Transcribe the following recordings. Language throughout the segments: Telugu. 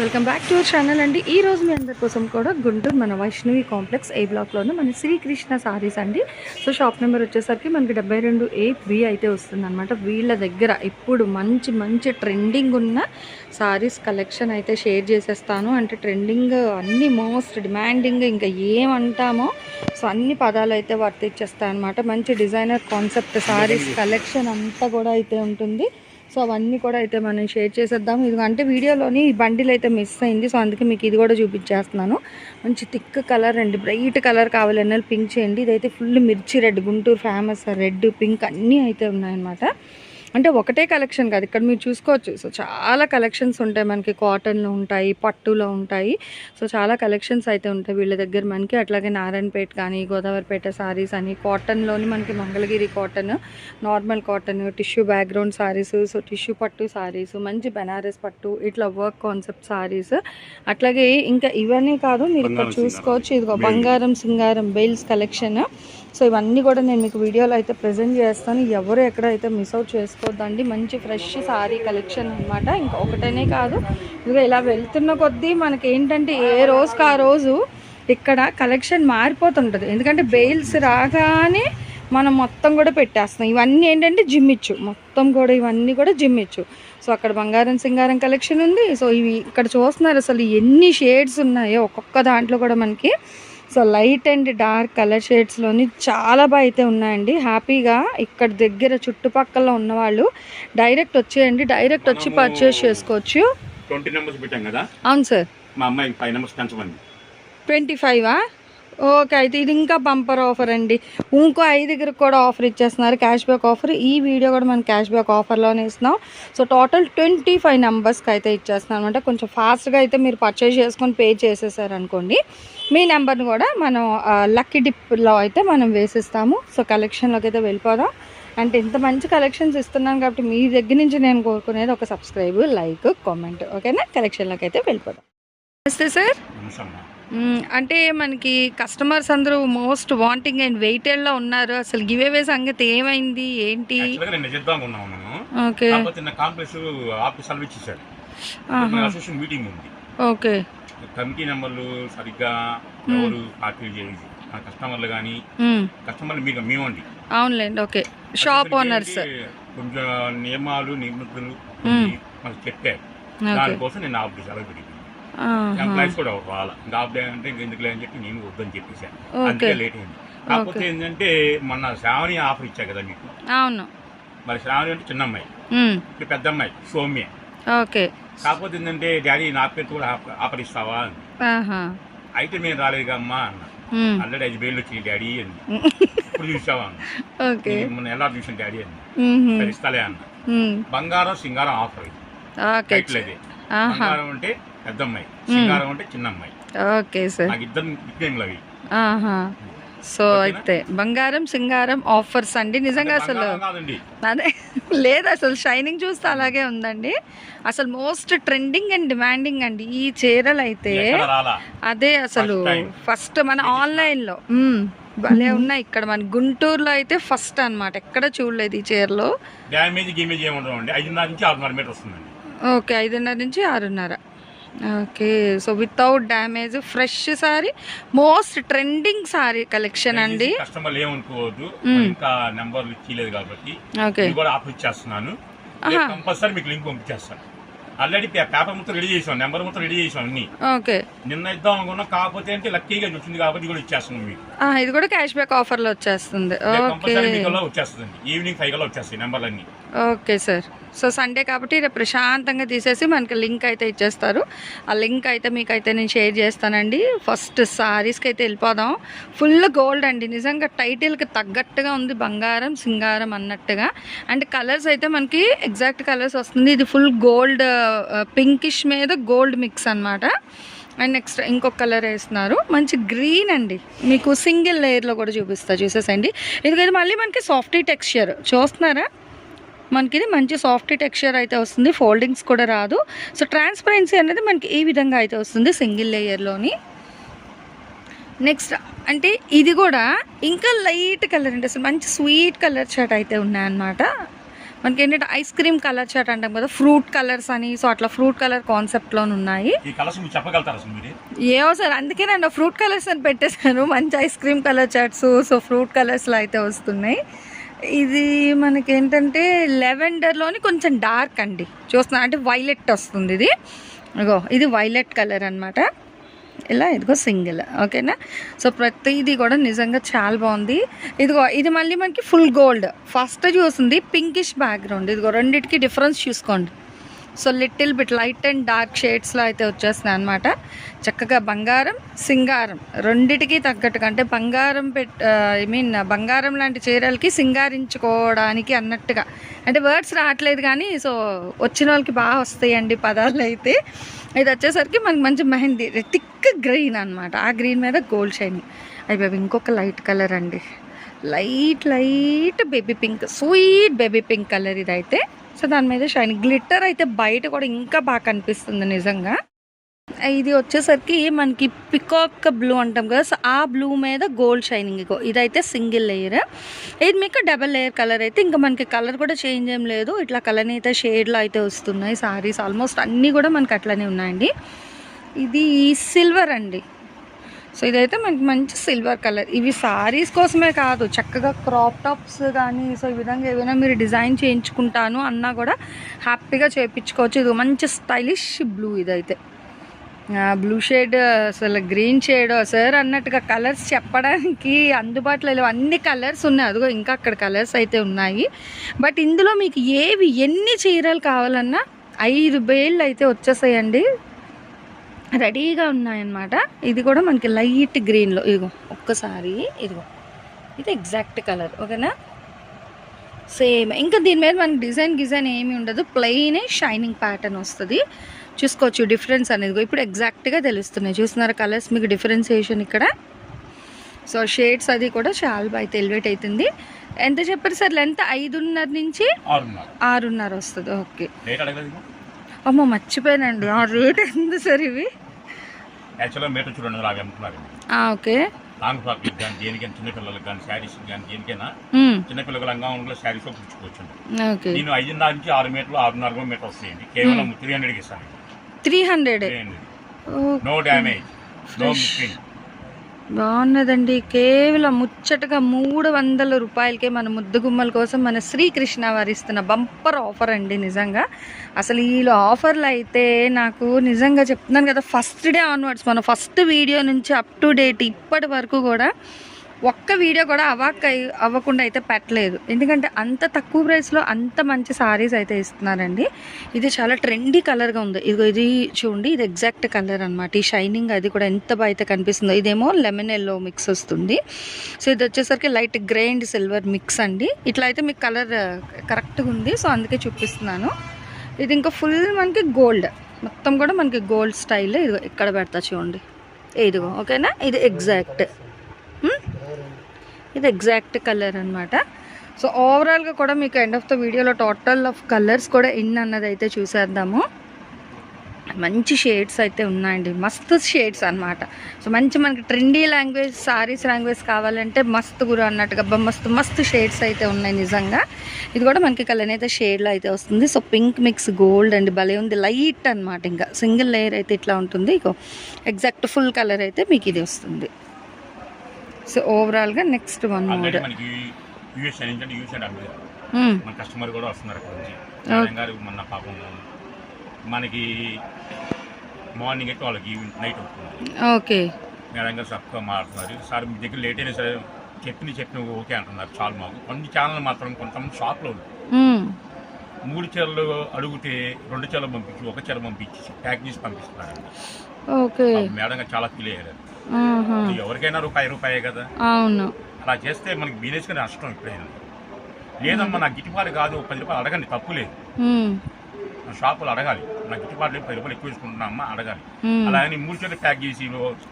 welcome back to our channel అండి. ఈ రోజు మీ అందరి కోసం కూడా గుంటూరు మన వైష్ణవి కాంప్లెక్స్ ఏ బ్లాక్లోనే మన శ్రీకృష్ణ సారీస్ అండి. సో షాప్ నెంబర్ వచ్చేసరికి మనకి డెబ్బై రెండు ఏ బి అయితే వస్తుంది అనమాట వీళ్ళ దగ్గర ఇప్పుడు మంచి మంచి ట్రెండింగ్ ఉన్న సారీస్ కలెక్షన్ అయితే షేర్ చేసేస్తాను. అంటే ట్రెండింగ్ అన్ని మోస్ట్ డిమాండింగ్ ఇంకా ఏమంటామో సో అన్ని పదాలు అయితే వర్తిచ్చేస్తాయి అనమాట మంచి డిజైనర్ కాన్సెప్ట్ సారీస్ కలెక్షన్ అంతా కూడా అయితే ఉంటుంది. సో అవన్నీ కూడా అయితే మనం షేర్ చేసేద్దాం. ఇది అంటే వీడియోలోని బండిలు అయితే మిస్ అయింది. సో అందుకే మీకు ఇది కూడా చూపించేస్తున్నాను. మంచి థిక్ కలర్ అండి బ్రైట్ కలర్ కావాలి అన్నది పింక్ చేయండి. ఇదైతే ఫుల్ మిర్చి red Guntur famous red pink అన్నీ అయితే ఉన్నాయన్నమాట. అంటే ఒకటే కలెక్షన్ కాదు ఇక్కడ మీరు చూసుకోవచ్చు. సో చాలా కలెక్షన్స్ ఉంటాయి మనకి. కాటన్లో ఉంటాయి పట్టులో ఉంటాయి. సో చాలా కలెక్షన్స్ అయితే ఉంటాయి వీళ్ళ దగ్గర మనకి. అట్లాగే నారాయణపేట కానీ గోదావరిపేట సారీస్ అని కాటన్లోని మనకి Mangalagiri cotton normal cotton tissue background saris so tissue పట్టు సారీస్ మంచి బెనారస్ పట్టు ఇట్లా వర్క్ కాన్సెప్ట్ సారీస్. అట్లాగే ఇంకా ఇవన్నీ కాదు మీరు ఇక్కడ చూసుకోవచ్చు. ఇదిగో బంగారం సింగారం బెయిల్స్ కలెక్షన్. సో ఇవన్నీ కూడా నేను మీకు వీడియోలో అయితే ప్రజెంట్ చేస్తాను. ఎవరు ఎక్కడైతే మిస్ అవుట్ చేసుకోవద్దండి మంచి ఫ్రెష్ సారీ కలెక్షన్ అనమాట ఇంకా ఒకటనే కాదు. ఇంకా ఇలా వెళ్తున్న కొద్దీ మనకి ఏంటంటే ఏ రోజుకి ఆ రోజు ఇక్కడ కలెక్షన్ మారిపోతుంటుంది. ఎందుకంటే బెయిల్స్ రాగానే మనం మొత్తం కూడా పెట్టేస్తాం ఇవన్నీ ఏంటంటే జిమ్ ఇచ్చు. మొత్తం కూడా ఇవన్నీ కూడా జిమ్ ఇచ్చు. సో అక్కడ బంగారం సింగారం కలెక్షన్ ఉంది. సో ఇవి ఇక్కడ చూస్తున్నారు అసలు ఎన్ని షేడ్స్ ఉన్నాయో ఒక్కొక్క దాంట్లో కూడా మనకి so light and dark colour షేడ్స్లోని చాలా బాగా అయితే ఉన్నాయండి. హ్యాపీగా ఇక్కడ దగ్గర చుట్టుపక్కల ఉన్నవాళ్ళు డైరెక్ట్ వచ్చేయండి. డైరెక్ట్ వచ్చి పర్చేస్ చేసుకోవచ్చు. ట్వంటీ నెంబర్స్ పెట్టాం కదా? అవును సార్. మా అమ్మాయికి ఫైవ్ నెంబర్స్ పెంచమంది ట్వంటీ ఫైవా? ఓకే అయితే ఇది ఇంకా బంపర్ ఆఫర్ అండి. ఇంకో ఐదుగురికి కూడా ఆఫర్ ఇచ్చేస్తున్నారు. క్యాష్ బ్యాక్ ఆఫర్ ఈ వీడియో కూడా మనం క్యాష్ బ్యాక్ ఆఫర్లోనే ఇస్తున్నాం. సో టోటల్ ట్వంటీ ఫైవ్ నెంబర్స్కి అయితే ఇచ్చేస్తున్నాం అనమాట. కొంచెం ఫాస్ట్గా అయితే మీరు పర్చేస్ చేసుకొని పే చేసేసారు అనుకోండి. మీ నెంబర్ని కూడా మనం లక్కీ డిప్లో అయితే మనం వేసిస్తాము. సో కలెక్షన్లోకి అయితే వెళ్ళిపోదాం. అంటే ఇంత మంచి కలెక్షన్స్ ఇస్తున్నాను కాబట్టి మీ దగ్గర నుంచి నేను కోరుకునేది ఒక సబ్స్క్రైబ్ లైక్ కామెంట్ ఓకేనా కలెక్షన్లోకి అయితే వెళ్ళిపోదాం. నమస్తే సార్ అంటే మనకి కస్టమర్స్ అందరూ మోస్ట్ వాంటింగ్ అండ్ వెయిటెడ్లో ఉన్నారు. అసలు గివ్ అవే సంగతి ఏమైంది? ఏంటి? ఓకే. ఆఫీస్ మీటింగ్ ఉంది. ఓకే. కమిటీ నెంబర్లు సరిగ్గా ఎవరు పార్టీ మన కస్టమర్లు కానీ. కస్టమర్లు మీకు మేమండి. అవునులేండి ఓకే. షాప్ ఓనర్స్ కొంచెం నియమాలు నిబంధనలు. మనకు చెప్పారు. దానికోసం నేను ఆఫ్ సెలవు పెట్టి ఆహా. ఎంప్లాయీస్ కూడా ఎవరు రాలా. ఇంకా ఆఫ్ డే అంటే ఇంక ఎందుకులే అని చెప్పి నేను వద్దని చెప్పేసాను అందుకే లేట్ అయింది. కాకపోతే ఏంటంటే మొన్న శ్రావణి ఆఫర్ ఇచ్చా కదా మీకు? అవును. మరి శ్రావణి అంటే చిన్న అమ్మాయి. పెద్ద అమ్మాయి సౌమ్య. ఓకే. కాకపోతే ఏంటంటే డాడీ నా పేరు కూడా ఆఫర్- ఇస్తావా అని అయితే మేము రాలేదు అమ్మా అన్న. ఆల్రెడీ ఐదు వేలు వచ్చింది డాడీ అని ఇప్పుడు చూసావా? అన్న ఎలా చూసాను డాడీ అని మ్మ్. సరే ఇస్తాలే అన్న. బంగారం సింగారం ఆఫర్ బంగారం అంటే పెద్ద అమ్మాయి సింగారం అంటే చిన్న అమ్మాయి ఓకే సార్. నాకు ఇద్దరు నిక్నేమ్లు అవి. ఆహా. సో అయితే బంగారం సింగారం ఆఫర్స్ అండి. నిజంగా అసలు అదే లేదు అసలు షైనింగ్ చూస్తే అలాగే ఉందండి. అసలు మోస్ట్ ట్రెండింగ్ అండ్ డిమాండింగ్ అండి ఈ చీరలు అయితే అదే అసలు. ఫస్ట్ మన ఆన్లైన్లో. భలే ఉన్నాయి ఇక్కడ మన గుంటూరులో అయితే ఫస్ట్ అన్నమాట. ఎక్కడ చూడలేదు ఈ చీరలు. డ్యామేజ్ గీమేజ్ ఏమి ఉండదు అండి ఐదున్నర నుంచి ఆరున్నర మీటర్ వస్తుందండి. ఓకే ఐదున్నర నుంచి ఆరున్నర. Okay so without damage fresh sari most trending sari collection అండి. కస్టమర్లు ఏమనుకోవద్దు. మ్మ్. ఇంకా నెంబర్లు ఇచ్చలేదు కాబట్టి ఓకే కూడా ఆఫర్ ఇచ్చేస్తున్నాను. కంపల్సరీ మీకు లింక్ పంపించేస్తాను. ఆల్రెడీ పేపర్ మొత్తం రెడీ చేసాం నెంబర్ మొత్తం రెడీ చేసాం అన్ని. ఓకే నిన్న ఇద్దాం అనుకున్నాం కాకపోతే అంటే లక్కీగా వచ్చింది కాబట్టి కూడా ఇచ్చేస్తున్నాం మీకు. ఇది కూడా క్యాష్ బ్యాక్ ఆఫర్లో వచ్చేస్తుంది. ఓకే వచ్చేస్తుంది ఈవినింగ్ ఫైవ్ కల్లా వచ్చేస్తాయి నెంబర్లన్నీ ఓకే సార్ సో సండే కాబట్టి రేపు ప్రశాంతంగా తీసేసి మనకి లింక్ అయితే ఇచ్చేస్తారు. ఆ లింక్ అయితే మీకు అయితే నేను షేర్ చేస్తానండి. ఫస్ట్ సారీస్కి అయితే వెళ్ళిపోదాం. ఫుల్ గోల్డ్ అండి. నిజంగా టైటిల్కి తగ్గట్టుగా ఉంది. బంగారం సింగారం అన్నట్టుగా. అండ్ కలర్స్ అయితే మనకి ఎగ్జాక్ట్ కలర్స్ వస్తుంది. ఇది ఫుల్ గోల్డ్ పింకిష్ మీద గోల్డ్ మిక్స్ అన్నమాట. అండ్ నెక్స్ట్ ఇంకొక కలర్ వేస్తున్నారు. మంచి గ్రీన్ అండి. మీకు సింగిల్ లేయర్లో కూడా చూపిస్తా. చూసేసండి. ఇది మళ్ళీ మనకి సాఫ్టీ టెక్స్చర్ చూస్తున్నారా? మనకి ఇది మంచి సాఫ్ట్ టెక్స్చర్ అయితే వస్తుంది. ఫోల్డింగ్స్ కూడా రాదు. సో ట్రాన్స్పరెన్సీ అనేది మనకి ఈ విధంగా అయితే వస్తుంది సింగిల్ లేయర్లోని నెక్స్ట్ అంటే ఇది కూడా ఇంకా లైట్ కలర్ అంటే అసలు మంచి స్వీట్ కలర్ చాట్ అయితే ఉన్నాయన్నమాట. మనకి ఏంటంటే ఐస్ క్రీమ్ కలర్ చాట్ అంటాం కదా ఫ్రూట్ కలర్స్ అని. సో అట్లా ఫ్రూట్ కలర్ కాన్సెప్ట్లో ఉన్నాయి. ఏమో సార్ అందుకే నేను ఫ్రూట్ కలర్స్ అని పెట్టేశాను మంచి ice cream colour chats so fruit కలర్స్లో అయితే వస్తున్నాయి. ఇది మనకి ఏంటంటే లెవెండర్లోని కొంచెం డార్క్ అండి. చూస్తున్నా అంటే వైలెట్ వస్తుంది ఇది. ఇగో ఇది వైలెట్ కలర్ అన్నమాట. ఇలా ఇదిగో సింగిల్ ఓకేనా? సో ప్రతిదీ కూడా నిజంగా చాలా బాగుంది. ఇదిగో ఇది మళ్ళీ మనకి ఫుల్ గోల్డ్. ఫస్ట్ చూస్తుంది పింకిష్ బ్యాక్గ్రౌండ్. ఇదిగో రెండిటికి డిఫరెన్స్ చూసుకోండి. So little bit light and dark షేడ్స్లో అయితే వచ్చేస్తున్నాయి అనమాట చక్కగా బంగారం సింగారం రెండిటికి తగ్గట్టుగా అంటే బంగారం పెట్ ఐ మీన్ బంగారం లాంటి చీరలకి సింగారించుకోవడానికి అన్నట్టుగా. అంటే వర్డ్స్ రావట్లేదు కానీ సో వచ్చిన వాళ్ళకి బాగా వస్తాయండి పదాలు అయితే. ఇది వచ్చేసరికి మనకి మంచి మెహందీ థిక్ గ్రీన్ అనమాట ఆ గ్రీన్ మీద గోల్డ్ షైనింగ్. అయిపోయి ఇంకొక లైట్ కలర్ అండి. Light light baby pink sweet baby pink colour ఇదైతే. సో దాని మీద షైన్. గ్లిట్టర్ అయితే బయట కూడా ఇంకా బాగా కనిపిస్తుంది నిజంగా. ఇది వచ్చేసరికి మనకి పికాక్ బ్లూ అంటాం కదా సో ఆ బ్లూ మీద గోల్డ్ షైనింగ్ ఇదైతే సింగిల్ లేయర్. ఇది మీకు డబల్ లేయర్ కలర్ అయితే ఇంకా మనకి కలర్ కూడా చేంజ్ ఏం లేదు. ఇట్లా కలర్ అయితే షేడ్లో అయితే వస్తున్నాయి సారీస్. ఆల్మోస్ట్ అన్నీ కూడా మనకి అట్లనే ఉన్నాయండి. ఇది సిల్వర్ అండి. సో ఇదైతే మనకి మంచి సిల్వర్ కలర్ ఇవి సారీస్ కోసమే కాదు చక్కగా క్రాప్ టాప్స్ కానీ సో ఈ విధంగా ఏమైనా మీరు డిజైన్ చేయించుకుంటాను అన్నా కూడా హ్యాపీగా చేయించుకోవచ్చు. ఇది మంచి స్టైలిష్ బ్లూ ఇదైతే. బ్లూ షేడ్ అసలు గ్రీన్ షేడ్ సార్ అన్నట్టుగా కలర్స్ చెప్పడానికి అందుబాటులో లేవు. అన్ని కలర్స్ ఉన్నాయి. అదిగో ఇంకా అక్కడ కలర్స్ అయితే ఉన్నాయి. బట్ ఇందులో మీకు ఏవి ఎన్ని చీరలు కావాలన్నా ఐదు బేళ్ళు అయితే వచ్చేసాయండి రెడీగా ఉన్నాయన్నమాట. ఇది కూడా మనకి లైట్ గ్రీన్లో. ఇదిగో ఒక్కసారి ఇదిగో. ఇది ఎగ్జాక్ట్ కలర్ ఓకేనా? సేమ్. ఇంకా దీని మీద మనకి డిజైన్ గిజైన్ ఏమీ ఉండదు. ప్లెయిన్ షైనింగ్ ప్యాటర్న్ వస్తుంది. చూసుకోవచ్చు డిఫరెన్స్ అనేది ఇప్పుడు ఎగ్జాక్ట్గా తెలుస్తున్నాయి. చూస్తున్నారా కలర్స్? మీకు డిఫరెన్సియేషన్ ఇక్కడ. సో షేడ్స్ అది కూడా చాలా బాగా ఎలివేట్ అవుతుంది. ఎంత చెప్పారు సార్? లెంత్ ఐదున్నర నుంచి ఆరున్నర. వస్తుంది. ఓకే. అమ్మో మర్చిపోయానండి. ఆ రేట్ ఎంత సార్ ఇవి? యాక్చువల్గా మీటర్ చూడండి అమ్ముతున్నారు ఓకే. లాంగ్ కానీ దేనికైనా చిన్నపిల్లలకు కానీ శారీస్ కానీ దేనికైనా మ్మ్. చిన్నపిల్లలకు లంగా ఉండే శారీస్ పుచ్చుకోవచ్చు ఓకే. నేను ఐదున్నర నుంచి ఆరు మీటర్లు ఆరున్నర మీటర్ వస్తాయండి. కేవలం త్రీ హండ్రెడ్కి ఇస్తాను three hundred three hundred no damage no missing బాగున్నదండి. కేవలం ముచ్చటగా మూడు వందల రూపాయలకే మన ముద్దు గుమ్మల కోసం మన శ్రీకృష్ణ వారు ఇస్తున్న బంపర్ ఆఫర్ అండి నిజంగా. అసలు ఈలో ఆఫర్లు అయితే నాకు నిజంగా చెప్తున్నాను కదా ఫస్ట్ డే ఆన్వర్డ్స్. మన ఫస్ట్ వీడియో నుంచి అప్ టు డేట్ ఇప్పటి వరకు కూడా ఒక్క వీడియో కూడా అవాక్ అవ్వకుండా అయితే పెట్టలేదు. ఎందుకంటే అంత తక్కువ ప్రైస్లో అంత మంచి సారీస్ అయితే ఇస్తున్నారండి. ఇది చాలా ట్రెండీ కలర్గా ఉంది. ఇదిగో ఇది చూడండి ఇది ఎగ్జాక్ట్ కలర్ అనమాట ఈ షైనింగ్ అది కూడా ఎంత బాగా అయితే కనిపిస్తుందో. ఇదేమో లెమన్ ఎల్లో మిక్స్ వస్తుంది. సో ఇది వచ్చేసరికి light grey and silver mix అండి. ఇట్లా అయితే మీకు కలర్ కరెక్ట్గా ఉంది. సో అందుకే చూపిస్తున్నాను. ఇది ఇంకా ఫుల్ మనకి గోల్డ్ మొత్తం కూడా మనకి గోల్డ్ స్టైల్ ఇది ఎక్కడ పెడతా చూడండి. ఇదిగో ఓకేనా? ఇది ఎగ్జాక్ట్ ఇది ఎగ్జాక్ట్ కలర్ అనమాట సో ఓవరాల్గా కూడా మీకు ఎండ్ ఆఫ్ ద వీడియోలో టోటల్ ఆఫ్ కలర్స్ కూడా ఎన్ని అన్నది అయితే చూసేద్దాము. మంచి షేడ్స్ అయితే ఉన్నాయండి. మస్తు షేడ్స్ అన్నమాట. సో మంచి మనకి ట్రెండీ లాంగ్వేజ్ సారీస్ లాంగ్వేజ్ కావాలంటే మస్తు గురు అన్నట్టుగా అబ్బా మస్తు మస్తు షేడ్స్ అయితే ఉన్నాయి నిజంగా. ఇది కూడా మనకి కలర్ అయితే షేడ్లో అయితే వస్తుంది. సో పింక్ మిక్స్ గోల్డ్ అండి. భలే ఉంది. లైట్ అన్నమాట ఇంకా. సింగిల్ లేయర్ అయితే ఇట్లా ఉంటుంది. ఇగో ఎగ్జాక్ట్ ఫుల్ కలర్ అయితే మీకు ఇది వస్తుంది. సో ఓవరాల్గా నెక్స్ట్ వన్ మోడ్ ఆల్రెడీ మనకి యూఎస్ నుంచి యూఎస్ మన కస్టమర్ కూడా వస్తున్నారు అక్కడ నుంచి. గారు మొన్న పాపం మనకి మార్నింగ్ అయితే వాళ్ళకి ఈవినింగ్ నైట్ అవుతుంది. ఓకే. మేడం గారు చక్కగా మాట్లాడుతున్నారు సార్ మీ దగ్గర లేట్ అయినా సరే చెప్పిన చెప్పిన ఓకే అంటున్నారు చాలు మాకు. కొన్ని ఛానల్ మాత్రం కొంతమంది షాప్లో. మూడు చీరలు అడిగితే రెండు చీరలు పంపించి ఒక చీర పంపించి ప్యాక్ చేసి పంపిస్తున్నారు ఓకే. మేడం గారు చాలా ఫీల్ అయ్యారు. ఎవరికైనా రూపాయి రూపాయే కదా. అవును. అలా చేస్తే మనకి బిజినెస్గా నష్టం ఎప్పుడైనా లేదమ్మా నాకు గిట్టుబాటు కాదు పది రూపాయలు అడగండి తప్పు లేదు. నా షాపులు అడగాలి. నాకు గిట్టుబాటు లేదు పది రూపాయలు ఎక్కువ తీసుకుంటున్నామ్మా అడగాలి. అలాగని మూడు చీరలు ప్యాక్ చేసి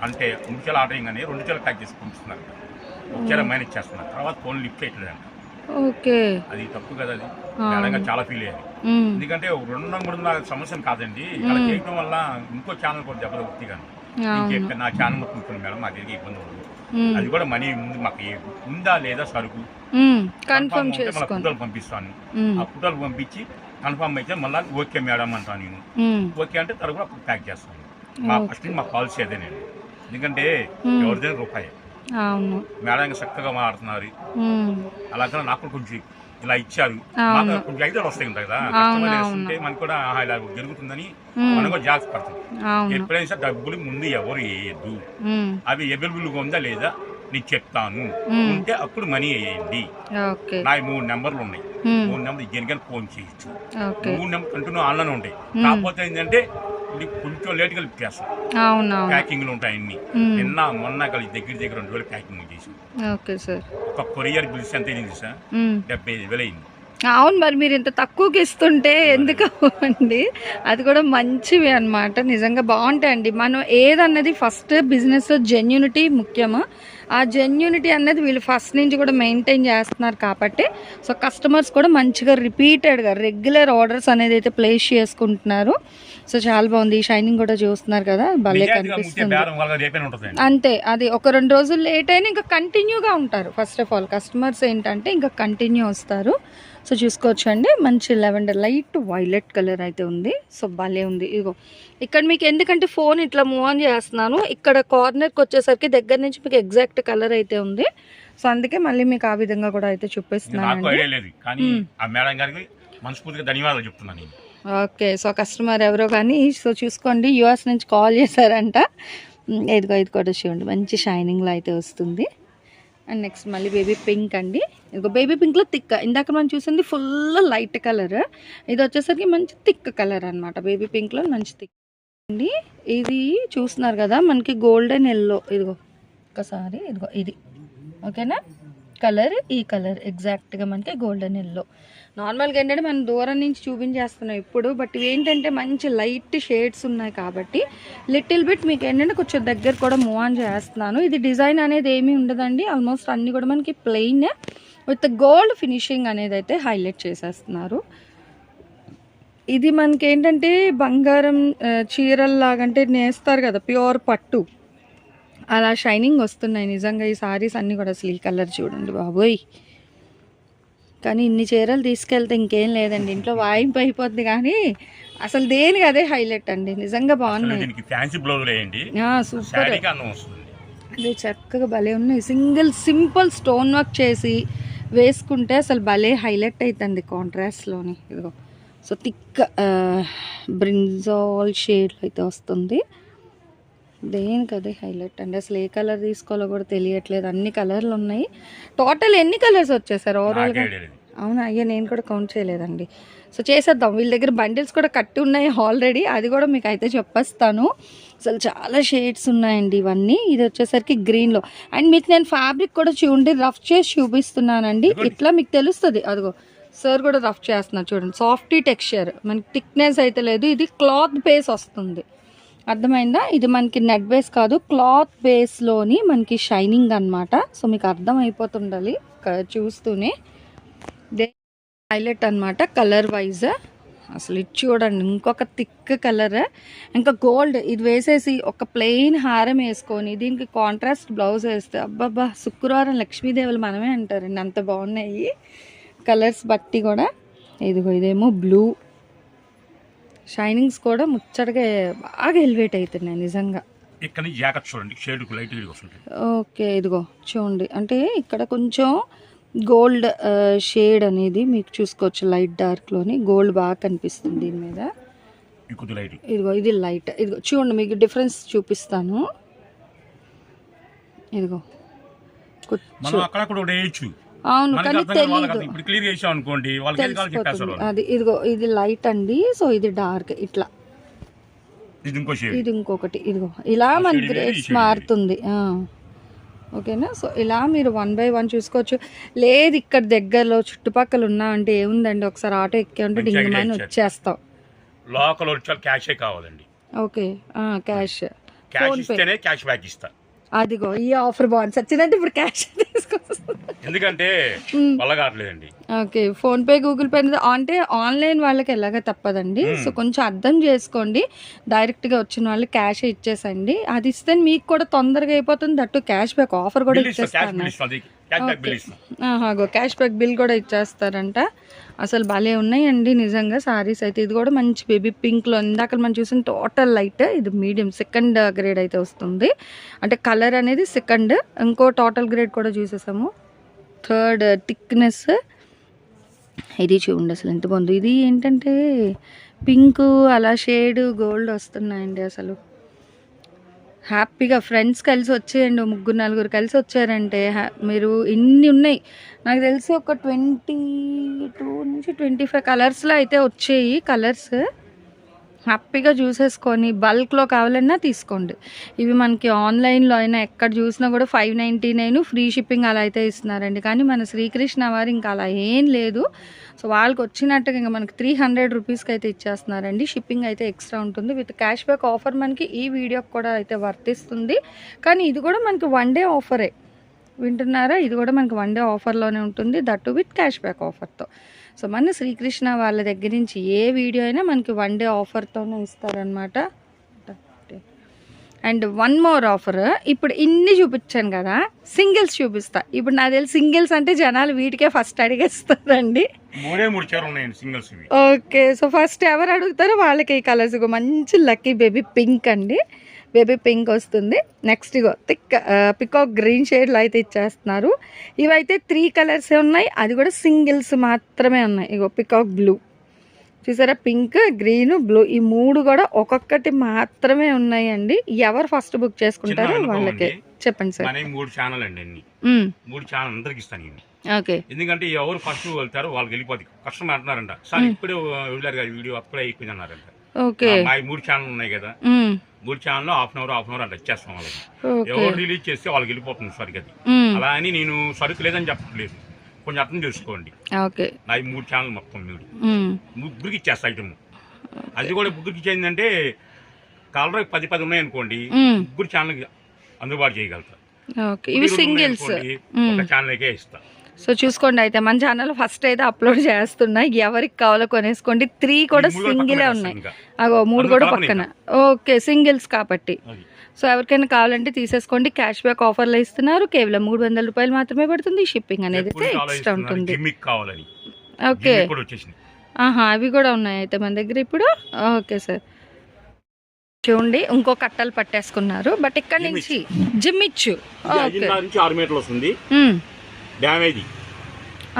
అంటే మూడు చీరలు ఆర్డర్ కానీ రెండు చీరలు ప్యాక్ చేసి పంపిస్తున్నారు. ఒక చీర మైనస్ చేస్తున్నారు. తర్వాత ఫోన్ లిఫ్ట్ చేయట్లేదంట ఓకే. అది తప్పు కదా అది. గారు చాలా ఫీల్ అయ్యారు. ఎందుకంటే రెండున్నర మూడున్నర సమస్య కాదండి. అలా చేయడం వల్ల ఇంకో ఛానల్ కూడా దెబ్బ తగ్గుతుంది కానీ నేను అవును చెప్పాను నా ఛానల్ మొత్తం మేడం మా దగ్గర ఇబ్బంది ఉండదు. అది కూడా మనీ ముందు మాకు ఏ- ఉందా లేదా సరుకు. కన్ఫర్మ్ ఉంటే మళ్ళీ చేసుకోండి ఫోటోలు పంపిస్తాను. ఆ ఫోటోలు పంపించి కన్ఫర్మ్ అయితే మళ్ళీ ఓకే మేడం అంటాను నేను. ఓకే అంటే కూడా అప్పుడు ప్యాక్ చేస్తాను మా. ఫస్ట్ మా పాలసీ అదేనండి ఎందుకంటే మ్మ్. ఎవరిదైనా రూపాయి అవును మేడం గారు చక్కగా మాట్లాడుతున్నారు. అలాగే నాకు కూడా కొంచెం ఇలా ఇచ్చారు. కొంచెం ఐడియాలు వస్తాయి ఉంటాయి కదా. కస్టమర్. వేస్తుంటే మనకు కూడా ఆహా, ఇలా జరుగుతుందని. మనం కూడా జాగ్రత్త పడతాం. అవును. ఎప్పుడైనా సరే డబ్బులు ముందు ఎవరు వేయద్దు. మ్మ్. అవి అవైలబుల్గా ఉందా లేదా నీకు చెప్తాను. మ్మ్. ఉంటే అప్పుడు మనీ వేయండి. ఓకే. నా మూడు నెంబర్లు ఉన్నాయి. మూడు నెంబర్ దేనికైనా ఫోన్ చేయొచ్చు. ఓకే. మూడు నెంబర్ కంటిన్యూ ఆన్లైన్ ఉంటాయి. కాకపోతే ఏంటంటే ఇది కొంచెం లేట్గా లిఫ్ట్ చేస్తాం. అవునవును. ప్యాకింగ్లు ఉంటాయి అన్ని. నిన్న మొన్న కలిసి దగ్గర దగ్గర రెండు వేలు ప్యాకింగ్ చేసి ఓకే సార్. ఒక కొరియర్ బిల్స్ ఎంత అయింది సార్. డెబ్బై ఐదు వేలు అయింది. అవును మరి మీరు ఇంత తక్కువకి ఇస్తుంటే ఎందుకు అండి అది కూడా మంచివి అన్నమాట. నిజంగా బాగుంటాయండి. మనం ఏదన్నది ఫస్ట్ బిజినెస్ జెన్యూనిటీ ముఖ్యము? ఆ జెన్యూనిటీ అన్నది వీళ్ళు ఫస్ట్ నుంచి కూడా మెయింటైన్ చేస్తున్నారు కాబట్టి సో కస్టమర్స్ కూడా మంచిగా రిపీటెడ్గా రెగ్యులర్ ఆర్డర్స్ అనేది అయితే ప్లేస్ చేసుకుంటున్నారు. సో చాలా బాగుంది. ఈ షైనింగ్ కూడా చూస్తున్నారు కదా భలే కనిపిస్తుంది. అంతే అది ఒక రెండు రోజులు లేట్ అయినా ఇంకా కంటిన్యూగా ఉంటారు. ఫస్ట్ ఆఫ్ ఆల్ కస్టమర్స్ ఏంటంటే ఇంకా కంటిన్యూ వస్తారు. సో చూసుకోవచ్చు అండి మంచి లెవెండర్ లైట్ వైలెట్ కలర్ అయితే ఉంది. సో భలే ఉంది. ఇగో ఇక్కడ మీకు ఎందుకంటే ఫోన్ ఇట్లా మూవ్ ఆన్ చేస్తున్నాను. ఇక్కడ కార్నర్కి వచ్చేసరికి దగ్గర నుంచి మీకు ఎగ్జాక్ట్ కలర్ అయితే ఉంది. సో అందుకే మళ్ళీ మీకు ఆ విధంగా కూడా అయితే చూపిస్తున్నాను నేను. ఓకే. సో కస్టమర్ ఎవరో కానీ సో చూసుకోండి. యూఎస్ నుంచి కాల్ చేశారంట. ఉమ్, ఇదిగో ఇది కూడా చూడండి. మంచి షైనింగ్లో అయితే వస్తుంది. అండ్ నెక్స్ట్ మళ్ళీ బేబీ పింక్ అండి. ఇదిగో బేబీ పింక్లో తిక్క ఇందాక మనం చూసింది ఫుల్ లైట్ కలర్ ఇది వచ్చేసరికి మంచి థిక్ కలర్ అనమాట బేబీ పింక్లో మంచి థిక్ అండి. ఇది చూస్తున్నారు కదా మనకి గోల్డెన్ ఎల్లో ఇదిగో. ఒకసారి ఇదిగో ఇది. ఓకేనా? కలర్ ఈ కలర్ ఎగ్జాక్ట్గా మనకి గోల్డెన్ ఎల్లో. నార్మల్గా ఏంటంటే మనం దూరం నుంచి చూపించేస్తున్నాం ఇప్పుడు బట్ ఇవి ఏంటంటే మంచి లైట్ షేడ్స్ ఉన్నాయి కాబట్టి లిటిల్ బిట్ మీకు ఏంటంటే కొంచెం దగ్గర కూడా మూవ్ ఆన్ చేస్తున్నాను. ఇది డిజైన్ అనేది ఏమీ ఉండదండి. ఆల్మోస్ట్ అన్నీ కూడా మనకి ప్లెయిన్ విత్ గోల్డ్ ఫినిషింగ్ అనేది అయితే హైలైట్ చేసేస్తున్నారు. ఇది మనకి ఏంటంటే బంగారం చీరల్లాగంటే అంటే నేస్తారు కదా ప్యూర్ పట్టు. అలా షైనింగ్ వస్తున్నాయి నిజంగా ఈ సారీస్ అన్నీ కూడా అసలు ఈ కలర్ చూడండి బాబోయ్. కానీ ఇన్ని చీరలు తీసుకెళ్తే ఇంకేం లేదండి. ఇంట్లో వాయింపు అయిపోద్ది కానీ అసలు దేనికి అదే హైలైట్ అండి. నిజంగా బాగున్నాయి. సూపర్. అదే చక్కగా భలే ఉన్నాయి. సింగిల్ సింపుల్ స్టోన్ వర్క్ చేసి వేసుకుంటే అసలు భలే హైలైట్ అవుతుంది కాంట్రాస్ట్లోని ఇదిగో. సో థిక్ బ్రింజాల్ షేడ్లో అయితే వస్తుంది. దేనికి అదే హైలైట్ అండి. అసలు ఏ కలర్ తీసుకోవాలో కూడా తెలియట్లేదు. అన్ని కలర్లు ఉన్నాయి. టోటల్ ఎన్ని కలర్స్ వచ్చేసారు ఓవరాల్గా అవునా? అయ్యా నేను కూడా కౌంట్ చేయలేదండి. సో చేసేద్దాం. వీళ్ళ దగ్గర బండిల్స్ కూడా కట్టి ఉన్నాయి ఆల్రెడీ అది కూడా మీకు అయితే చెప్పేస్తాను. అసలు చాలా షేడ్స్ ఉన్నాయండి ఇవన్నీ. ఇది వచ్చేసరికి గ్రీన్లో అండ్ మీకు నేను ఫ్యాబ్రిక్ కూడా చూడండి రఫ్ చేసి చూపిస్తున్నానండి. ఇట్లా మీకు తెలుస్తుంది. అదిగో సార్ కూడా రఫ్ చేస్తున్నారు చూడండి. సాఫ్టీ టెక్స్చర్ మనకి థిక్నెస్ అయితే లేదు. ఇది క్లాత్ బేస్ వస్తుంది. అర్థమైందా? ఇది మనకి నెట్ బేస్ కాదు క్లాత్ బేస్లోని మనకి షైనింగ్ అన్నమాట. సో మీకు అర్థం అయిపోతుండాలి క- చూస్తూనే. హైలైట్ అన్నమాట కలర్ వైజ్. అసలు ఇది చూడండి ఇంకొక థిక్ కలర్. ఇంకా గోల్డ్ ఇది వేసేసి ఒక ప్లెయిన్ హారం వేసుకొని దీనికి కాంట్రాస్ట్ బ్లౌజ్ వేస్తే అబ్బబ్బా శుక్రవారం లక్ష్మీదేవులు మనమే అంటారండి అంత బాగున్నాయి. కలర్స్ బట్టి కూడా. ఇదిగో ఇదేమో బ్లూ. షైనింగ్స్ కూడా ముచ్చటగా బాగా ఎలివేట్ అవుతున్నాయి నిజంగా. ఇక్కడ జాకెట్ చూడండి షేడ్ లైట్ వస్తుంది ఓకే ఇదిగో చూడండి. అంటే ఇక్కడ కొంచెం గోల్డ్ షేడ్ అనేది మీకు చూసుకోవచ్చు లైట్ డార్క్లోని గోల్డ్ బాగా కనిపిస్తుంది దీని మీద. ఇదిగో ఇది లైట్. ఇదిగో చూడండి మీకు డిఫరెన్స్ చూపిస్తాను. ఇదిగో అవును కానీ అర్థం. ఇప్పుడు క్లియర్ చేసాం అనుకోండి వాళ్ళకి ఏది కావాలి చెప్పేస్తారు తెలిసిపోతుంది వాళ్ళు. అది ఇదిగో ఇది లైట్ అండి సో ఇది డార్క్ ఇట్లా. ఇది ఇంకో షేడ్ ఇది ఇంకొకటి ఇదిగో. ఇలా మన shade మారుతుంది. ఆ. ఓకేనా? సో ఇలా మీరు వన్ బై వన్ చూసుకోవచ్చు. లేదు ఇక్కడ దగ్గరలో చుట్టుపక్కల ఉన్నా అంటే ఏముందండి? ఒకసారి ఆటో ఎక్కి ఉంటే మంచిగా డింగమని ఇచ్చారు. వచ్చేస్తాం. లోకల్ వచ్చి క్యాషే కావాలండి. Okay. Cash cash PhonePe ఇస్తేనే క్యాష్ బ్యాక్ ఇస్తా. అదిగో ఈ ఆఫర్ బాగుంది. సచ్చినట్టు ఇప్పుడు క్యాష్ తీసుకొస్తాం. ఎందుకంటే మ్మ్. వల్ల కావట్లేదండి. Okay PhonePe Google Pay అనేది అంటే ఆన్లైన్ వాళ్ళకి ఎలాగ తప్పదండి. మ్మ్. సో కొంచెం అర్థం చేసుకోండి. డైరెక్ట్గా వచ్చిన వాళ్ళు క్యాష్ ఇచ్చేసండి. అది ఇస్తే మీకు కూడా తొందరగా అయిపోతుంది. దట్టు క్యాష్ బ్యాక్ ఆఫర్ కూడా ఇచ్చేస్తాను. క్యాష్ బ్యాక్ బిల్ కూడా ఇచ్చేస్తారంట. అసలు భలే ఉన్నాయండి నిజంగా సారీస్ అయితే. ఇది కూడా మంచి బేబీ పింక్లో ఇందాక మనం చూసిన టోటల్ లైట్ ఇది మీడియం సెకండ్ గ్రేడ్ అయితే వస్తుంది. అంటే కలర్ అనేది సెకండ్ ఇంకో టోటల్ గ్రేడ్ కూడా చూసేసాము. థర్డ్ థిక్నెస్ ఇది చూడండి అసలు ఎంత బాగుంది. ఇది ఏంటంటే పింక్ అలా షేడ్ గోల్డ్ వస్తున్నాయండి అసలు. హ్యాపీగా ఫ్రెండ్స్ కలిసి వచ్చేయండి ముగ్గురు నలుగురు కలిసి వచ్చారంటే. హ్యా- మీరు ఇన్ని ఉన్నాయి. నాకు తెలిసి ఒక ట్వంటీ టూ నుంచి ట్వంటీ ఫైవ్ కలర్స్లో అయితే వచ్చాయి కలర్స్. హ్యాపీగా చూసేసుకొని బల్క్లో కావాలన్నా తీసుకోండి. ఇవి మనకి ఆన్లైన్లో అయినా ఎక్కడ చూసినా కూడా five ninety nine free shipping అలా అయితే ఇస్తున్నారండి. కానీ మన శ్రీకృష్ణ వారు ఇంకా అలా ఏం లేదు. సో వాళ్ళకి వచ్చినట్టుగా ఇంకా మనకి త్రీ హండ్రెడ్ రూపీస్కి అయితే ఇచ్చేస్తున్నారండి. షిప్పింగ్ అయితే ఎక్స్ట్రా ఉంటుంది. విత్ క్యాష్ బ్యాక్ ఆఫర్ మనకి ఈ వీడియోకి కూడా అయితే వర్తిస్తుంది. కానీ ఇది కూడా మనకి వన్ డే ఆఫరే. వింటున్నారా? ఇది కూడా మనకి వన్ డే ఆఫర్లోనే ఉంటుంది. దట్టు విత్ క్యాష్ బ్యాక్ ఆఫర్తో. సో మన శ్రీకృష్ణ వాళ్ళ దగ్గర నుంచి ఏ వీడియో అయినా మనకి వన్ డే ఆఫర్తోనే ఇస్తారనమాట అండ్ వన్ మోర్ ఆఫర్ ఇప్పుడు ఇన్ని చూపించాను కదా సింగిల్స్ చూపిస్తా. ఇప్పుడు నాకు తెలిసి సింగిల్స్ అంటే జనాలు వీటికే ఫస్ట్ అడిగేస్తారండి. ఓకే సో ఫస్ట్ ఎవరు అడుగుతారో వాళ్ళకి ఈ కలర్స్ మంచి లక్కీ బేబీ పింక్ అండి. బేబీ పింక్ వస్తుంది. నెక్స్ట్ ఇగో థిక్ పికాక్ గ్రీన్ షేడ్లో అయితే ఇచ్చేస్తున్నారు. ఇవైతే త్రీ కలర్స్ ఉన్నాయి. అది కూడా సింగిల్స్ మాత్రమే ఉన్నాయి. ఇగో పికాక్ బ్లూ చూసారా? పింక్ గ్రీన్ బ్లూ ఈ మూడు కూడా ఒక్కొక్కటి మాత్రమే ఉన్నాయండి. ఎవరు ఫస్ట్ బుక్ చేసుకుంటారో వాళ్ళకి. చెప్పండి సార్. మూడు ఛానల్ అండి అన్ని. మూడు ఛానల్ అందరికి ఇస్తాను ఓకే. ఎందుకంటే ఎవరు ఫస్ట్ వెళ్తారో వాళ్ళకి వెళ్ళిపోతుంది కస్టమర్ అంటున్నారంట. సార్ ఇప్పుడే వెళ్ళారు కదా వీడియో అప్పుడే అయిపోయింది అన్నారంట ఓకే. మూడు ఛానల్ ఉన్నాయి కదా. మూడు channel half an hour half an hour అట్లా ఇచ్చేస్తాం వాళ్ళకి. ఎవరు రిలీజ్ చేస్తే వాళ్ళకి వెళ్ళిపోతుంది సరుకు అది. మ్మ్. అలా అని నేను సరుకు లేదని చెప్పట్లేదు. కొంచెం అర్థం చేసుకోండి. ఓకే. నా ఈ మూడు ఛానల్ మొత్తం మూడు మ్మ్. ముగ్గురికి ఇచ్చేస్తా ఐటమ్. అది కూడా ముగ్గురికి ఇచ్చేందంటే కలర్ పది పది ఉన్నాయి అనుకోండి. ముగ్గురు ఛానల్ అందుబాటు చేయగలుగుతా. ఇవి సింగిల్స్. ఒక ఛానల్కే ఇస్తా. సో చూసుకోండి అయితే మన ఛానల్ ఫస్ట్ అయితే అప్లోడ్ చేస్తున్నా. ఎవరికి కావాలో కొనేసుకోండి. త్రీ కూడా సింగిలే ఉన్నాయి. అగో మూడు కూడా పక్కన. ఓకే సింగిల్స్ కాబట్టి. సో ఎవరికైనా కావాలంటే తీసేసుకోండి. క్యాష్ బ్యాక్ ఆఫర్లో ఇస్తున్నారు. కేవలం మూడు వందల రూపాయలు మాత్రమే పడుతుంది. షిప్పింగ్ అనేది అయితే ఎక్స్ట్రా ఉంటుంది. ఓకే. ఆహా అవి కూడా ఉన్నాయి అయితే మన దగ్గర ఇప్పుడు. Okay sir. చూడండి ఇంకో కట్టలు పట్టేసుకున్నారు. బట్ ఇక్కడ నుంచి జిమ్ ఇచ్చు ఓకే. ఆరు మీటర్లు వస్తుంది. డ్యామేజ్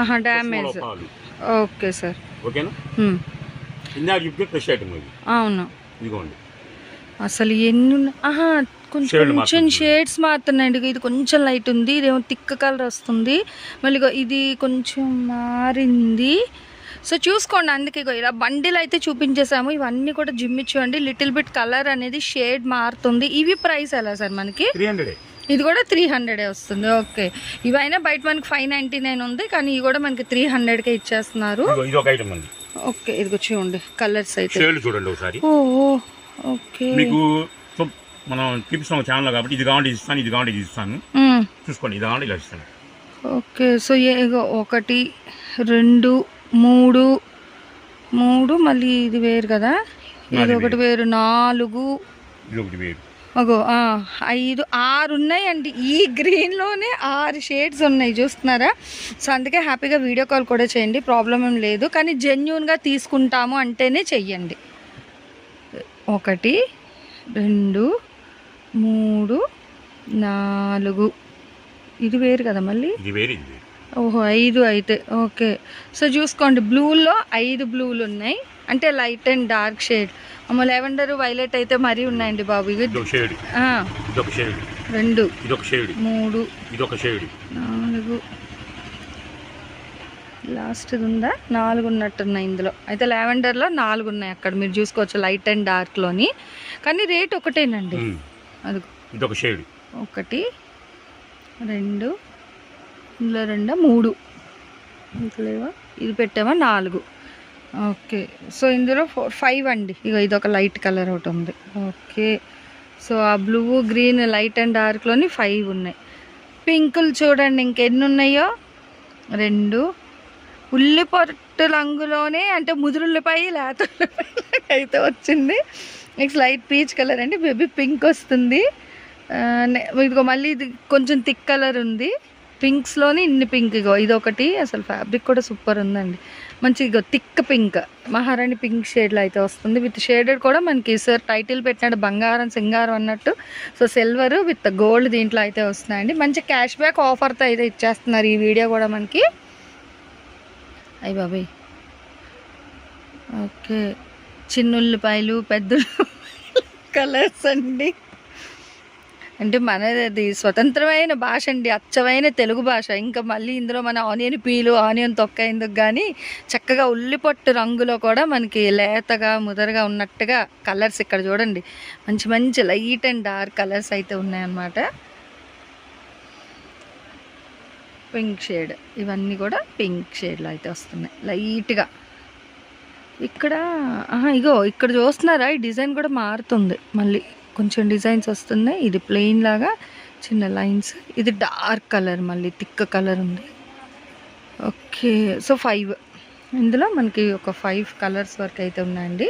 ఆహా డ్యామేజ్ ఓకే సార్ ఓకేనా. ఇందాక చెప్తే ఫ్రెష్ ఐటమ్ ఇది. అవును. ఇదిగోండి. అసలు ఎన్ని కొంచెం. షేడ్స్ మారుతున్నాయండి ఇది కొంచెం లైట్ ఉంది ఇదేమో థిక్ కలర్ వస్తుంది. మళ్ళీ ఇది కొంచెం మారింది. సో చూసుకోండి అందుకే ఇలా బండిల్ అయితే చూపించేసాము. ఇవన్నీ కూడా జిమ్ ఇచ్చేయండి లిటిల్ బిట్ కలర్ అనేది షేడ్ మారుతుంది. ఇవి ప్రైస్ ఎలా సార్ మనకి? త్రీ హండ్రెడ్ ఇది కూడా త్రీ హండ్రెడే వస్తుంది. ఓకే ఇవైనా బయట మనకి ఫైవ్ నైంటీ నైన్ ఉంది కానీ ఇవి కూడా మనకి త్రీ హండ్రెడ్కే ఇచ్చేస్తున్నారు. ఇది ఓకే ఇదిగో చూడండి కలర్స్ అయితే. చూడండి ఒకసారి. ఓకే మీకు సో- మనం చూపిస్తాం ఛానల్ కాబట్టి ఇది కావాలంటే ఇది ఇస్తాను ఇది కావాలంటే ఇది ఇస్తాను. మ్మ్. చూసుకోండి ఇది కావాలంటే ఇలా ఇస్తాను. ఓకే సో ఏ ఒకటి రెండు మూడు మూడు మళ్ళీ ఇది వేరు కదా? ఇది ఒకటి వేరు నాలుగు. ఇది ఒకటి వేరు. అగో ఐదు ఆరు ఉన్నాయండి. ఈ గ్రీన్లోనే ఆరు షేడ్స్ ఉన్నాయి చూస్తున్నారా? సో అందుకే హ్యాపీగా వీడియో కాల్ కూడా చేయండి ప్రాబ్లం ఏం లేదు. కానీ జెన్యున్గా తీసుకుంటాము అంటేనే చెయ్యండి. ఒకటి రెండు మూడు నాలుగు. ఇది వేరు కదా మళ్ళీ? ఓహో ఐదు అయితే. ఓకే. సో చూసుకోండి బ్లూలో ఐదు బ్లూలు ఉన్నాయి. అంటే లైట్ అండ్ డార్క్ షేడ్. అమ్మ లెవెండర్ వైలెట్ అయితే మరీ ఉన్నాయండి బాబు. ఇవి షేడ్. రెండు. మూడు. నాలుగు. లాస్ట్ ఉందా? నాలుగు ఉన్నట్టున్నాయి ఇందులో. అయితే లావెండర్లో నాలుగు ఉన్నాయి అక్కడ. మీరు చూసుకోవచ్చు లైట్ అండ్ డార్క్లోని. కానీ రేట్ ఒకటేనండి. అది ఇదొక షేడ్. ఒకటి రెండు ఇందులో రెండా? మూడు. ఇంకలేవా ఇది పెట్టామా? నాలుగు. ఓకే. సో ఇందులో ఫోర్ ఫైవ్ అండి. ఇక ఇది ఒక లైట్ కలర్ ఒకటి ఉంది. ఓకే. సో ఆ బ్లూ గ్రీన్ లైట్ అండ్ డార్క్లోని ఫైవ్ ఉన్నాయి. పింకులు చూడండి ఇంకెన్ని ఉన్నాయో రెండు. ఉల్లి పొట్టు రంగులోనే అంటే ముదురుల్లిపాయ లేత అయితే వచ్చింది. నెక్స్ట్ లైట్ పీచ్ కలర్ అండి. బేబీ పింక్ వస్తుంది. ఇదిగో మళ్ళీ ఇది కొంచెం థిక్ కలర్ ఉంది. పింక్స్లోని ఇన్ని పింక్ ఇగో. ఇది ఒకటి అసలు ఫ్యాబ్రిక్ కూడా సూపర్ ఉందండి. మంచి థిక్ పింక్. మహారాణి పింక్ షేడ్లో అయితే వస్తుంది. విత్ షేడెడ్ కూడా మనకి సార్ టైటిల్ పెట్టినట్టు బంగారం సింగారం అన్నట్టు. సో సిల్వర్ విత్ గోల్డ్ దీంట్లో అయితే వస్తున్నాయండి. మంచి క్యాష్ బ్యాక్ ఆఫర్తో అయితే ఇచ్చేస్తున్నారు ఈ వీడియో కూడా మనకి. అయ్యి బాబాయ్. ఓకే. చిన్నుల్లిపాయలు పెద్ద కలర్స్ అండి. అంటే మనది స్వతంత్రమైన భాష అండి అచ్చమైన తెలుగు భాష. ఇంకా మళ్ళీ ఇందులో మన ఆనియన్ పీలు ఆనియన్ తొక్క ఎందుకు కానీ చక్కగా ఉల్లిపొట్టు రంగులో కూడా మనకి లేతగా ముదరగా ఉన్నట్టుగా కలర్స్ ఇక్కడ చూడండి. మంచి మంచి లైట్ అండ్ డార్క్ కలర్స్ అయితే ఉన్నాయన్నమాట. Pink shade. ఇవన్నీ కూడా పింక్ షేడ్లో అయితే వస్తున్నాయి. లైట్గా. ఇక్కడ ఇగో ఇక్కడ చూస్తున్నారా? ఈ డిజైన్ కూడా మారుతుంది. మళ్ళీ కొంచెం డిజైన్స్ వస్తున్నాయి. ఇది ప్లెయిన్ లాగా చిన్న లైన్స్ ఇది డార్క్ కలర్ మళ్ళీ థిక్ కలర్ ఉంది. ఓకే సో ఫైవ్ ఇందులో మనకి ఒక ఫైవ్ కలర్స్ వరకు అయితే ఉన్నాయండి.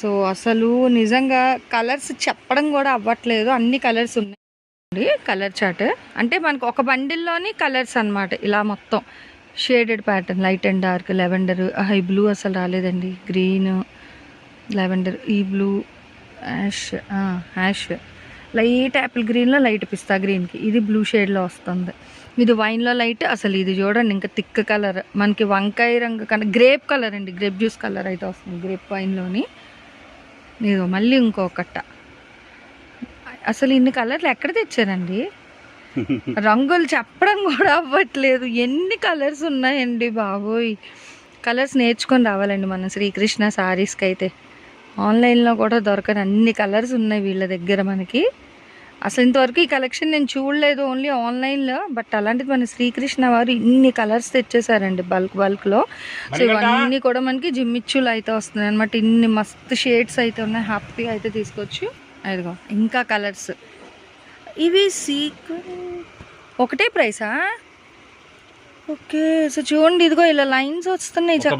సో అసలు నిజంగా కలర్స్ చెప్పడం కూడా అవ్వట్లేదు. అన్ని కలర్స్ ఉన్నాయి కలర్ చార్ట్ అంటే మనకు ఒక బండిల్లోని కలర్స్ అన్నమాట ఇలా మొత్తం. Shaded pattern light and dark lavender high blue అసలు రాలేదండి. గ్రీన్ లెవెండర్ ఈ blue ash ash. Light apple గ్రీన్లో లైట్ పిస్తా గ్రీన్కి. ఇది బ్లూ షేడ్లో వస్తుంది. ఇది వైన్లో లైట్ అసలు ఇది చూడండి ఇంకా థిక్ కలర్. మనకి వంకాయ రంగు కన్నా గ్రేప్ కలర్ అండి గ్రేప్ జ్యూస్ కలర్ అయితే వస్తుంది గ్రేప్ వైన్లోని. ఇది మళ్ళీ ఇంకొకట అసలు ఇన్ని కలర్లు ఎక్కడ తెచ్చారండి? రంగులు చెప్పడం కూడా అవ్వట్లేదు. ఎన్ని కలర్స్ ఉన్నాయండి బాబోయ్. కలర్స్ నేర్చుకొని రావాలండి మన శ్రీకృష్ణ శారీస్కి అయితే ఆన్లైన్లో కూడా దొరకని అన్ని కలర్స్ ఉన్నాయి వీళ్ళ దగ్గర మనకి. అసలు ఇంతవరకు ఈ కలెక్షన్ నేను చూడలేదు ఓన్లీ ఆన్లైన్లో బట్ అలాంటిది మన శ్రీకృష్ణ వారు ఇన్ని కలర్స్ తెచ్చేసారండి బల్క్ బల్క్లో. సో ఇవన్నీ కూడా మనకి జిమ్మిచ్చులు అయితే వస్తున్నాయి అనమాట ఇన్ని మస్తు షేడ్స్ అయితే ఉన్నాయి హ్యాపీగా అయితే తీసుకోవచ్చు. అదిగో ఇంకా కలర్స్. ఇవి సీక్వెన్ ఒకటే ప్రైసా? ఓకే సో చూడండి ఇదిగో ఇలా లైన్స్ వస్తున్నాయి చక్కగా.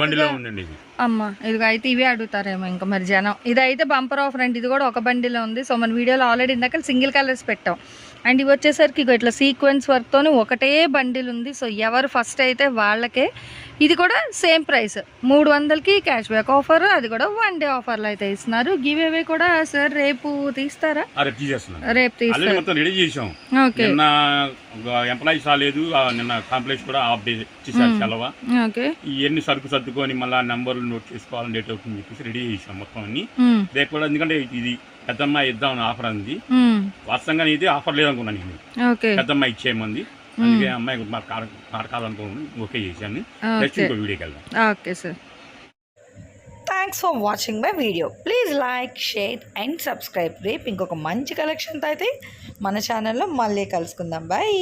ఇది అమ్మ ఇదిగో అయితే ఇవే అడుగుతారేమో ఇంకా మరి జనం. ఇదైతే బంపర్ ఆఫర్ అండి ఇది కూడా ఒక బండిలో ఉంది. సో మన వీడియోలో ఆల్రెడీ ఇందాక సింగిల్ కలర్స్ పెట్టాం. అండ్ ఇవి వచ్చేసరికి ఇగో ఇట్లా సీక్వెన్స్ వర్క్తోని ఒకటే బండిల్ ఉంది. సో ఎవరు ఫస్ట్ అయితే వాళ్ళకే ఇది కూడా సేమ్ ప్రైస్ మూడు వందలకి క్యాష్ బ్యాక్ ఆఫర్ అది కూడా వన్ డే ఆఫర్లో అయితే ఇస్తున్నారు. గివ్ అవే కూడా సార్ రేపు తీస్తారా? రేపు చేసాం. ఓకే ఎంప్లాయీస్ రాలేదు. నిన్న కాంప్లెక్స్ కూడా ఆఫ్ డే ఇచ్చేసారు సెలవు. ఓకే ఇవన్నీ సరుకు సర్దుకొని మళ్ళీ నెంబర్లు నోట్ చేసుకోవాలని డేట్ అవుతుంది చెప్పేసి రెడీ చేసాం మొత్తం అన్ని. మ్మ్. రేపు కూడా ఎందుకంటే ఇది పెద్దమ్మాయి ఇద్దాం ఆఫర్ అంది. వాస్తవంగా ఇది ఆఫర్ లేదనుకున్నాను నేను. ఓకే. పెద్దమ్మాయి ఇచ్చేయమంది. అందుకే అమ్మాయి మా కాడ కాడ కాదనుకున్నాను. ఓకే చేశాను. నెక్స్ట్ ఇంకో వీడియోకి వెళ్దాం. Okay sir. Thanks for watching my video please like share and subscribe రేపు ఇంకొక మంచి కలెక్షన్తో అయితే మన ఛానల్లో మళ్ళీ కలుసుకుందాం. బాయ్